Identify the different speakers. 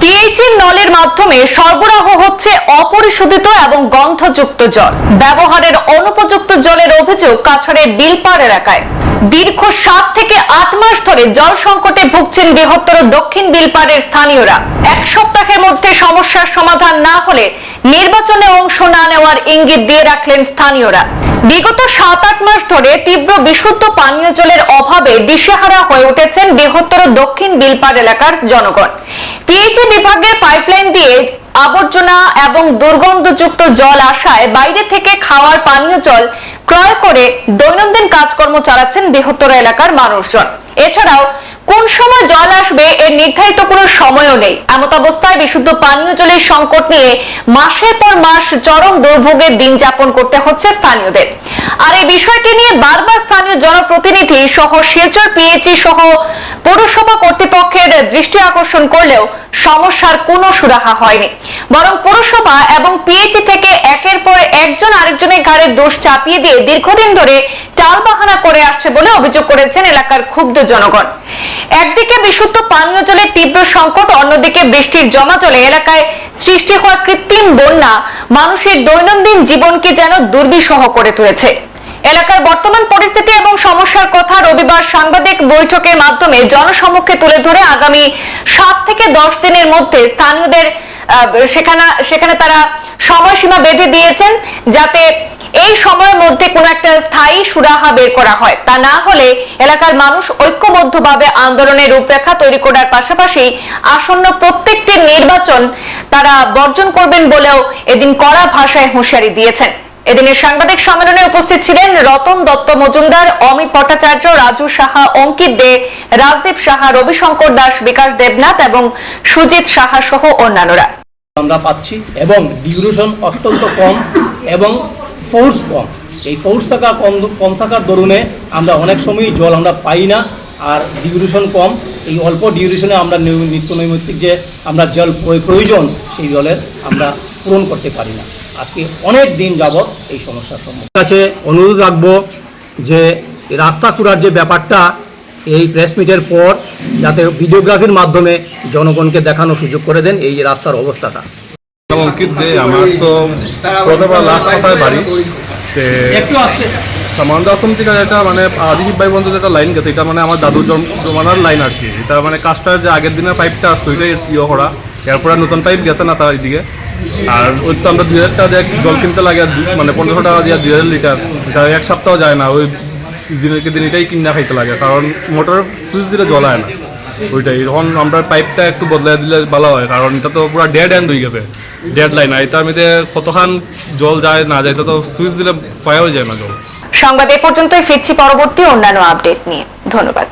Speaker 1: পিএইচের নলের মাধ্যমে সরবরাহ হচ্ছে অপরিশোধিত এবং গন্ধযুক্ত জল। ব্যবহারের অনুপযুক্ত জলের অভিযোগ কাছাড়ের বিলপাড় এলাকায়। দীর্ঘ সাত থেকে আট মাস ধরে জল সংকটে ভুগছেন বৃহত্তর দক্ষিণ বিলপাড়ের স্থানীয়রা। এক সপ্তাহের মধ্যে সমস্যার সমাধান না হলে নির্বাচনে অংশ না নেওয়ার ইঙ্গিত দিয়ে রাখলেন স্থানীয়রা। বিগত সাত আট মাস ধরে তীব্র বিশুদ্ধ পানীয় জলের অভাবে দিশেহারা হয়ে উঠেছেন বৃহত্তর দক্ষিণ বিলপাড় এলাকার জনগণ। পিএইচি বিভাগের পাইপলাইন দিয়ে আবর্জনা এবং দুর্গন্ধযুক্ত জল আসায় বাইরে থেকে খাওয়ার পানীয় জল ক্রয় করে দৈনন্দিন কাজকর্ম চালাচ্ছেন বৃহত্তর এলাকার মানুষজন। এছাড়াও, কোন সময় জল এর নির্ধারিত কোনো সময়ও নেই। এমত অবস্থায় বিশুদ্ধ পানীয় জলের সংকট নিয়ে মাসের পর মাস চরম দুর্ভোগের দিন যাপন করতে হচ্ছে স্থানীয়দের। আর এই বিষয়টি নিয়ে বারবার স্থানীয় জনপ্রতিনিধি সহ শিলচর পিএইচি সহ পৌরসভা কর্তৃপক্ষের দৃষ্টি আকর্ষণ করলেও সমস্যার কোনো সুরাহা হয়নি। বরং পৌরসভা এবং পিএইচি থেকে একের পর একজন আরেকজনের ঘাড়ে দোষ চাপিয়ে দিয়ে দীর্ঘদিন ধরে টালবাহানা করে আসছে বলে অভিযোগ করেছেন এলাকার ক্ষুব্ধ জনগণ। একদিকে বিশুদ্ধ পানীয় জলের তীব্র সংকট, অন্যদিকে বৃষ্টির জমা চলে এলাকায় সৃষ্টি হওয়া কৃত্রিম বন্যা মানুষের দৈনন্দিন জীবনকে যেন দুর্বিষহ করে তুলেছে। এলাকার বর্তমান পরিস্থিতি এবং সমস্যার কথা রবিবার সাংবাদিক বৈঠকের মাধ্যমে জনসমক্ষে তুলে ধরে আগামী সাত থেকে দশ দিনের মধ্যে স্থানীয়দের সেখানে সেখানে তারা সময়সীমা বেঁধে দিয়েছেন যাতে এই সময়ের মধ্যে কোনো একটা স্থায়ী সুরাহা বের করা হয়। তা না হলে এলাকার মানুষ ঐক্যবদ্ধভাবে আন্দোলনের রূপরেখা তৈরি করার পাশাপাশি আসন্ন প্রত্যেকটি নির্বাচন তারা বর্জন করবেন বলেও এদিন কড়া ভাষায় হুঁশিয়ারি দিয়েছেন। এদিনের সাংবাদিক সম্মেলনে উপস্থিত ছিলেন রতন দত্ত মজুমদার, অমিত ভট্টাচার্য, রাজু সাহা, অঙ্কিত দে, রাজদীপ সাহা, রবিশঙ্কর দাস, বিকাশ দেবনাথ এবং সুজিত সাহা সহ অন্যান্যরা।
Speaker 2: আমরা পাচ্ছি এবং ডিউরেশন অত্যন্ত কম এবং ফোর্স কম। এই ফোর্স থাকা কম কম থাকার দরুনে আমরা অনেক সময় জল আমরা পাই না আর ডিউরেশন কম। এই অল্প ডিউরেশনে আমরা নিত্য নৈমিত্তিক যে আমরা জল প্রয়োজন, সেই জলের আমরা পূরণ করতে পারি না। আজকে অনেক দিন যাবৎ এই সমস্যার সম্মুখীন। কাছে অনুরোধ রাখব যে রাস্তা খুঁড়ার যে ব্যাপারটা এই প্রেস মিটের পর যাতে ভিডিওগ্রাফির মাধ্যমে জনগণকে দেখানোর সুযোগ করে দেন এই রাস্তার অবস্থাটা।
Speaker 3: অঙ্কিত দে আমার তো প্রথমবার লাস্ট কথায় বাড়ি তে
Speaker 2: একটু আসতে।
Speaker 3: আশ্রম থেকে যেটা মানে আদিশিব ভাই পর্যন্ত যেটা লাইন গেছে এটা মানে আমার দাদুর জমানার লাইন আর কি। এটা মানে কাজটার যে আগের দিনের পাইপটা আসতো ওইটাই ইয়ে করা। এরপরে নতুন পাইপ গেছে না তার এদিকে। আর ওই তো আমরা দুই হাজার টাকা দিয়ে জল কিনতে লাগে মানে পনেরোশো টাকা দিয়ে দুই হাজার লিটার। এটা এক সপ্তাহ যায় না, ওই দিনের দিন এটাই কিনা খাইতে লাগে, কারণ মোটর সুইচ দিলে জল হয় না। ওইটাই তখন আমরা পাইপটা একটু বদলাই দিলে ভালো হয়, কারণ এটা তো পুরো ডেড এন্ড হয়ে গেছে ডেড লাইন আর এটার মধ্যে কতখান জল যায় না যায়, এটা তো সুইচ দিলে ফায়াও যায় না জল।
Speaker 1: সংবাদ এ পর্যন্তই ফিরছি পরবর্তী অন্যান্য আপডেট নিয়ে। ধন্যবাদ।